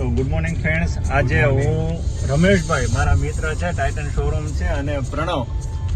તો good morning friends આજે હું રમેશભાઈ મારા મિત્ર છે ટાઇટન શોરૂમ છે અને પ્રણવ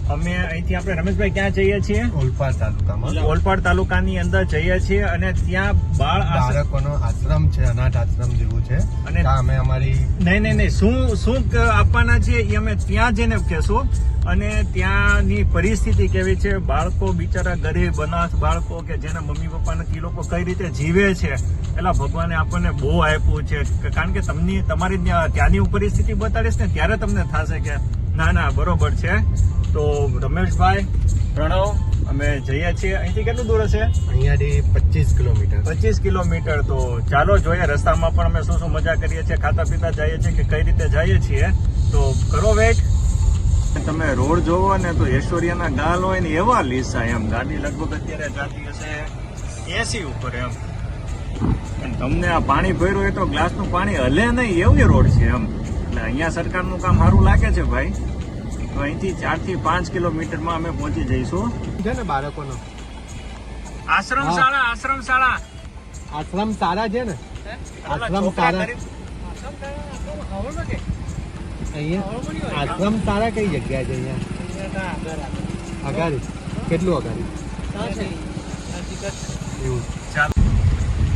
અમે અહીંથી આપણે રમેશભાઈ ક્યાં જઈએ છીએ? ઓલપાડ તાલુકામાં. ઓલપાડ તાલુકાની અંદર જઈએ છીએ અને ત્યાં બાળ બાળકોનો આશ્રમ છે અનાથ આશ્રમ જેવું છે. અને- અમે અમારી નહીં નહીં નહીં. શું શું આપવાના છે એ અમે ત્યાં જઈને કહેશું. અને ત્યાંની પરિસ્થિતિ કેવી છે? બાળકો બિચારા ગરીબ અનાથ બાળકો કે જેના મમ્મી પપ્પા નથી લોકો કઈ રીતે જીવે છે? એટલે ભગવાને આપણને બહુ આપ્યું છે. કારણ કે તમને તમારી ત્યાંની હું પરિસ્થિતિ બતાડીશ ને ત્યારે તમને થશે કે ના ના બરોબર છે. તો રમેશભાઈ પ્રણવ અમે જઈએ છીએ. અહીંથી કેટલું દૂર હશે? અહીંયાથી પચીસ કિલોમીટર. પચીસ કિલોમીટર. તો ચાલો જોઈએ રસ્તામાં પણ અમે શું શું મજા કરીએ છીએ ખાતા પીતા જઈએ છીએ કે કઈ રીતે જઈએ છીએ. તો કરો વેટ તમે રોડ જોવો ને તો ઐશ્વર્યાના ગાલ હોય ને એવા લીસા એમ. ગાડી લગભગ અત્યારે જાતી હશે એસી ઉપર એમ. અને તમને આ પાણી ભર્યું હોય તો ગ્લાસનું પાણી હલે નહીં. એવું રોડ છે એમ. એટલે અહીંયા સરકારનું કામ સારું લાગે છે ભાઈ. તો અહીંથી ચારથી પાંચ કિલોમીટરમાં અમે પહોંચી જઈશું. છે ને બાળકોનો? આશ્રમ. શાળા આશ્રમ શાળા. આશ્રમ સારા છે ને? આશ્રમ સારા અહીંયા? આશ્રમ સારા કઈ જગ્યા છે અહીંયા? અગાડી કેટલું અગાડી એવું.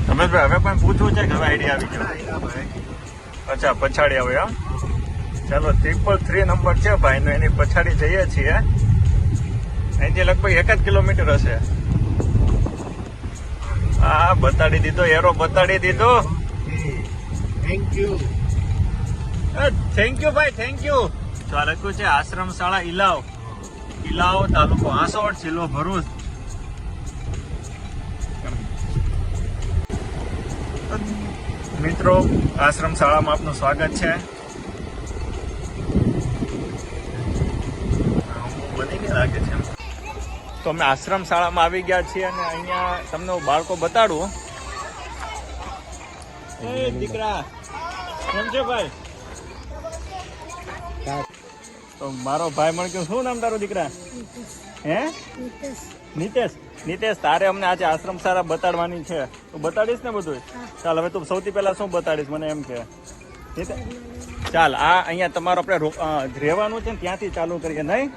રમેશભાઈ હવે પણ પૂછવું છે કે હવે આઈડિયા આવી ગયો? અચ્છા પછાડી આવે હા? ચાલો ત્રિપલ થ્રી નંબર છે ભાઈનો એની પછાડી જઈએ છીએ. અહીંથી લગભગ એક જ કિલોમીટર હશે. હા બતાડી દીધો એરો બતાડી દીધો. થેન્ક યુ થેન્ક યુ ભાઈ થેન્ક યુ તો આ લખ્યું છે આશ્રમ શાળા ઇલાવ ઇલાવ તાલુકો આસોડ જિલ્લો ભરૂચ. મિત્રો આશ્રમ શાળામાં આપનું સ્વાગત છે. તો અમે આશ્રમ શાળામાં આવી ગયા છીએ અને અહીંયા તમને હું બાળકો બતાડું. એ દીકરા કેમ છે ભાઈ. તો મારો ભાઈ મને કે શું નામ તારું દીકરા? હે? નિતેશ. નિતેશ તારે અમને આજે આશ્રમ શાળા બતાડવાની છે. તું બતાડીશ ને બધું ચાલ હવે તું સૌથી પહેલા શું બતાડીશ મને એમ કે? ચાલ આ અહીંયા તમારો આપણે રહેવાનું છે ને ત્યાંથી ચાલુ કરીએ નહીં?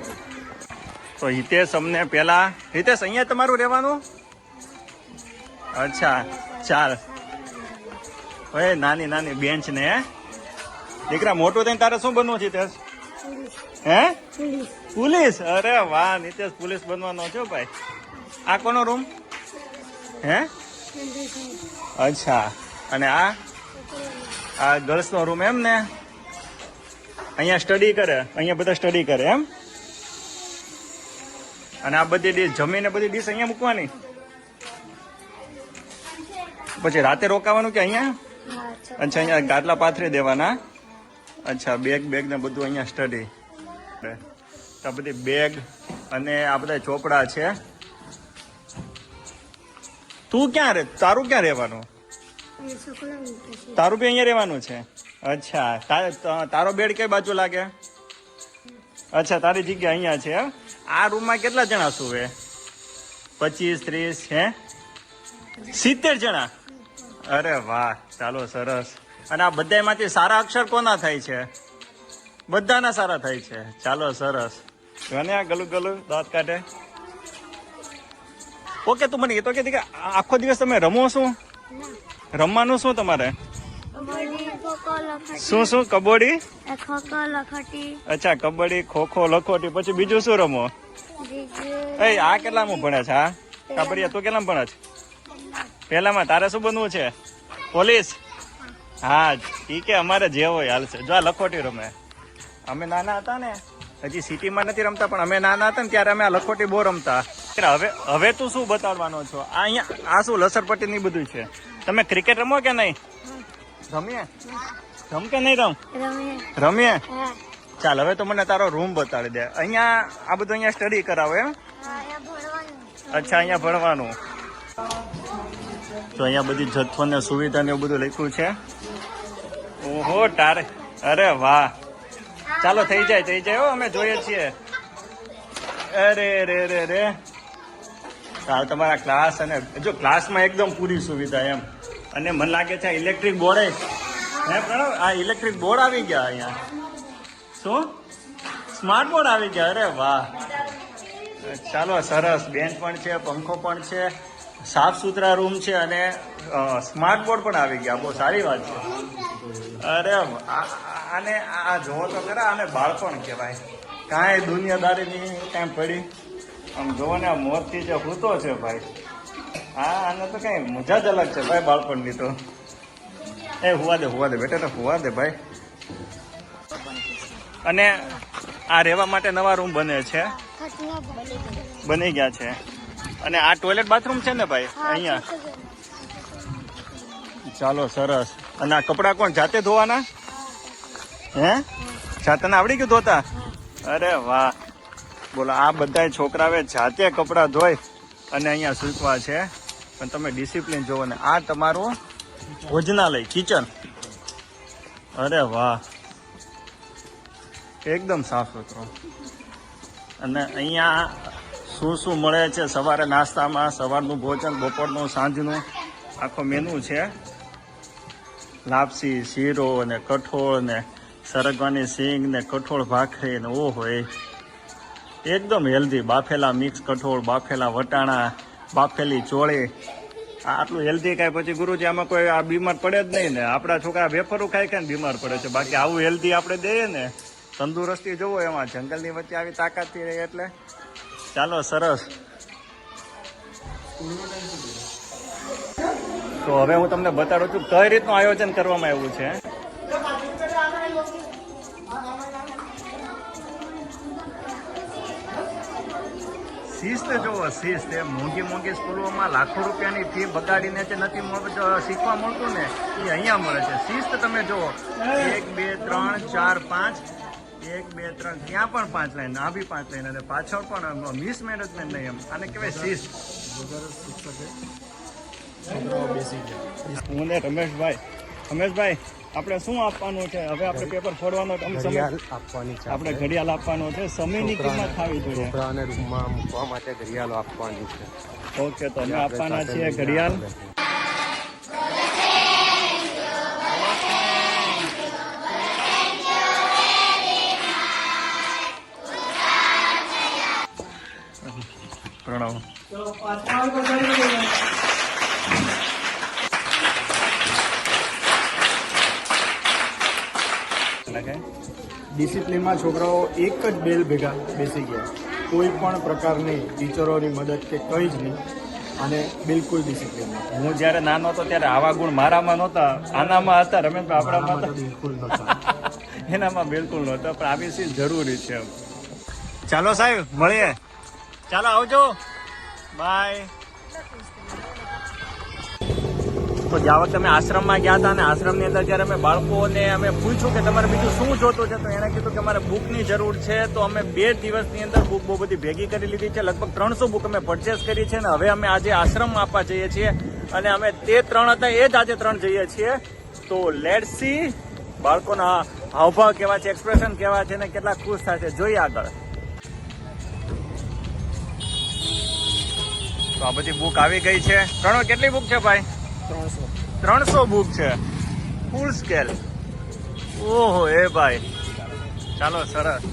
તો હિતેશ અમને પેલા હિતેશ, અહીંયા તમારું રહેવાનું? અચ્છા, ચાલ. હવે નાની નાની બેન્ચ ને, હે? દીકરા, મોટું થઈને તારે શું બનવું છે, હિતેશ? હે? પોલીસ. અરે વાહ નિતેશ પોલીસ બનવાનો છો ભાઈ. આ કોનો રૂમ હે? અચ્છા. અને આ? આ ગર્લ્સનો રૂમ એમ ને? અહીંયા સ્ટડી કરે. અહીંયા બધા સ્ટડી કરે, એમ? અને આ બધી ડીશ જમીને બધી ડીશ અહીંયા મૂકવાની? પછી રાતે રોકાવાનું કે અહીંયા? અચ્છા, અહીંયા ગાટલા પાથરી દેવાના. અચ્છા બેગ બેગ ને બધું અહીંયા સ્ટડી આ બધી બેગ અને આ બધા ચોપડા છે. તું ક્યાં રે? તારું ક્યાં રહેવાનું? તારું બી અહીંયા રહેવાનું છે? અચ્છા, તારો બેડ કઈ બાજુ લાગે? અચ્છા, તારી જગ્યા અહીંયા છે? આ રૂમમાં કેટલા જણા સુવે? પચીસ ત્રીસ હે? સિત્તેર જણા? અરે વાહ ચાલો સરસ. અને આ બધામાંથી સારા અક્ષર કોના થાય છે? બધાના સારા થાય છે. ચાલો સરસ. જોને આ ગલું ગલું દાંત કાઢે. ઓકે તું મને એ તો કે આખો દિવસ તમે રમો શું રમવાનું શું તમારે? શું શું કબડ્ડી? અચ્છા કબડ્ડી ખોખો લખોટી. પછી બીજું શું રમો? એ આ કેટલામાં ભણે છે હા? કાબડિયા તું કેટલામાં ભણે છે? પહેલામાં તારે શું બનવું છે? પોલીસ? હા ઠીક છે અમારે જે હોય હાલશે જો આ લખોટી રમે. અમે નાના હતા ને હજી સિટીમાં નથી રમતા પણ અમે નાના હતા ને ત્યારે અમે આ લખોટી બહુ રમતા. હવે હવે તું શું બતાડવાનો છો? આ અહીંયા આ શું લસરપટ્ટી ની બધું છે? તમે ક્રિકેટ રમો કે નહીં? રમીએ? રમ કે નહીં રમ? રમીએ. રમીએ? ચાલ હવે તો મને તારો રૂમ બતાડી દે. અહીંયા આ બધું અહીંયા સ્ટડી કરાવે એમ? અચ્છા અહીંયા ભણવાનું. તો અહીંયા બધી જથ્થો ને સુવિધા ને એવું બધું લખ્યું છે? ઓહો તારે. અરે વાહ. ચાલો થઈ જાય થઈ જાય હો અમે જોઈએ છીએ. અરે રે રે રે સારું તમારા ક્લાસ અને જો ક્લાસમાં એકદમ પૂરી સુવિધા એમ. અને મને લાગે છે ઇલેક્ટ્રિક બોર્ડ હે પ્રણવ? આ ઇલેક્ટ્રિક બોર્ડ આવી ગયા અહીંયા. શું? સ્માર્ટ બોર્ડ આવી ગયા. અરે વાહ. ચાલો સરસ. બેન્ચ પણ છે પંખો પણ છે સાફ સુથરા રૂમ છે અને સ્માર્ટ બોર્ડ પણ આવી ગયા. બહુ સારી વાત છે. અરે આને આ જોવો તો ખરા આને બાળપણ કહેવાય. કાંઈ દુનિયાદારીની કાંઈ પડી. આમ જોવો ને આ મોતથી જે હૂતો છે ભાઈ. હા આને તો કઈ મજા જ અલગ છે ભાઈ બાળપણની તો. એ હોવા દે હોવા દે બેટા તો હોવા દે ભાઈ. અને આ રહેવા માટે નવા રૂમ બને છે. બની ગયા છે. અને આ ટોયલેટ બાથરૂમ છે ને ભાઈ? અહીંયા. ચાલો સરસ. અને આ કપડાં કોણ જાતે ધોવાના? હે? જાતે આવડી ગયું ધોતા? અરે વાહ. બોલો આ બધા છોકરાઓએ જાતે કપડાં ધોઈ અને અહીંયા સૂકવા છે. પણ તમે ડિસિપ્લિન જોવો ને આ તમારું ભોજનાલય કિચન અરે વાહ. એકદમ સાફ સુથરો. અને અહીંયા શું શું મળે છે? સવારે નાસ્તામાં, સવારનું ભોજન, બપોરનું, સાંજનું. આખો મેનુ છે. લાપસી, શીરો ને કઠોળ ને સરગવાની સિંગ ને કઠોળ ભાખરી ને ઓહો એકદમ હેલ્ધી બાફેલા મિક્સ કઠોળ, બાફેલા વટાણા, બાફેલી ચોળી. આટલું હેલ્ધી કાંઈ પછી ગુરુજી, આમાં કોઈ આ બીમાર પડે જ નહીં ને. આપણા છોકરા વેફરું ખાય ખાય ને બીમાર પડે છે. બાકી આવું હેલ્ધી આપણે દઈએ ને તંદુરસ્તી જોવો એમાં. જંગલની વચ્ચે આવી તાકાતથી રહે એટલે. ચાલો, સરસ. તો હવે હું તમને બતાડું છું કઈ રીતનું આયોજન કરવામાં આવ્યું છે. શિસ્ત જોવો, શિસ્ત. એ મોંઘી મોંઘી સ્કૂલોમાં લાખો રૂપિયાની ફી બગાડીને જે નથી શીખવા મળતું ને, એ અહીંયા મળે છે. શિસ્ત તમે જુઓ એક, બે, ત્રણ, ચાર, પાંચ એક બે ત્રણ ત્યાં પણ પાંચ લાઈન આ બી પાંચ લાઈન અને પાછળ પણ મિસ મેનેજમેન્ટ નહીં એમ. આને કહેવાય શિસ્ત હું ને રમેશભાઈ. રમેશભાઈ આપણે શું આપવાનું છે? હવે આપણે પેપર ફોડવાનો ઘડિયાળ આપવાની છે આપણે ઘડિયાળ આપવાનો છે. સમયની કિંમત થવી જોઈએ. છોકરાઓને રૂમમાં મૂકવા માટે ઘડિયાળો આપવાની છે. ઓકે તો અમે આપવાના છીએ ઘડિયાળ. પ્રણવ ડિસિપ્લિનમાં છોકરાઓ એક જ બેલ ભેગા બેસી ગયા. કોઈ પણ પ્રકારની ટીચરોની મદદ કે કંઈ જ નહીં. અને બિલકુલ ડિસિપ્લિન હું જ્યારે નાનો હતો ત્યારે આવા ગુણ મારામાં નહોતા. આનામાં હતા રમેશભાઈ આપણામાં હતા. બિલકુલ નહોતા. એનામાં બિલકુલ નહોતા પણ આવી જરૂરી છે. ચાલો સાહેબ મળીએ. ચાલો આવજો. બાય તો જ્યાં વખતે અમે આશ્રમમાં ગયા હતા અને આશ્રમની અંદર જ્યારે અમે બાળકોને અમે પૂછ્યું કે તમારે બીજું શું જોતું છે, તો એણે કીધું કે અમારે બુકની જરૂર છે. તો અમે બે દિવસની અંદર બુક બહુ બધી ભેગી કરી લીધી છે. લગભગ ત્રણસો બુક અમે પરચેસ કરી છે અને હવે અમે આજે આશ્રમમાં આપવા જઈએ છીએ. અને અમે તે ત્રણ હતા, એ જ આજે ત્રણ જઈએ છીએ. તો લેટ સી બાળકોના હાવભાવ કેવા છે એક્સપ્રેશન કેવા છે અને કેટલા ખુશ થાય છે જોઈએ આગળ. તો આ બધી બુક આવી ગઈ છે. ત્રણો કેટલી બુક છે ભાઈ? ત્રણસો. ત્રણસો બુક છે. ફૂલ સ્કેલ ઓહો એ ભાઈ. ચાલો સરસ.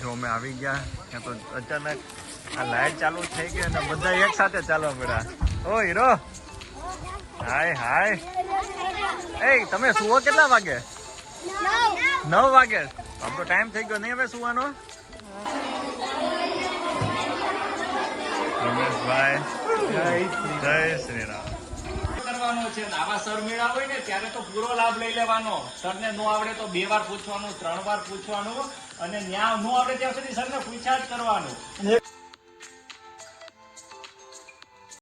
જો અમે આવી ગયા. ત્યાં તો અચાનક આ લાઈટ ચાલુ થઈ ગઈ અને બધા એક સાથે ચાલવા પડ્યા ઓ હીરો. હાય હાય. એ તમે સુવો કેટલા વાગે? નવ. વાગે. આમ તો ટાઈમ થઈ ગયો. નહીં હવે સુવાનો રમેશભાઈ જય શ્રી કરવાનો છે આવા સર મેળા હોય ને, ત્યારે તો પૂરો લાભ લઈ લેવાનો. સરને નો આવડે તો બે વાર પૂછવાનું, ત્રણ વાર પૂછવાનું, અને ન્યા નો આવડે ત્યાં સુધી સરને પૂછ્યા જ કરવાનું.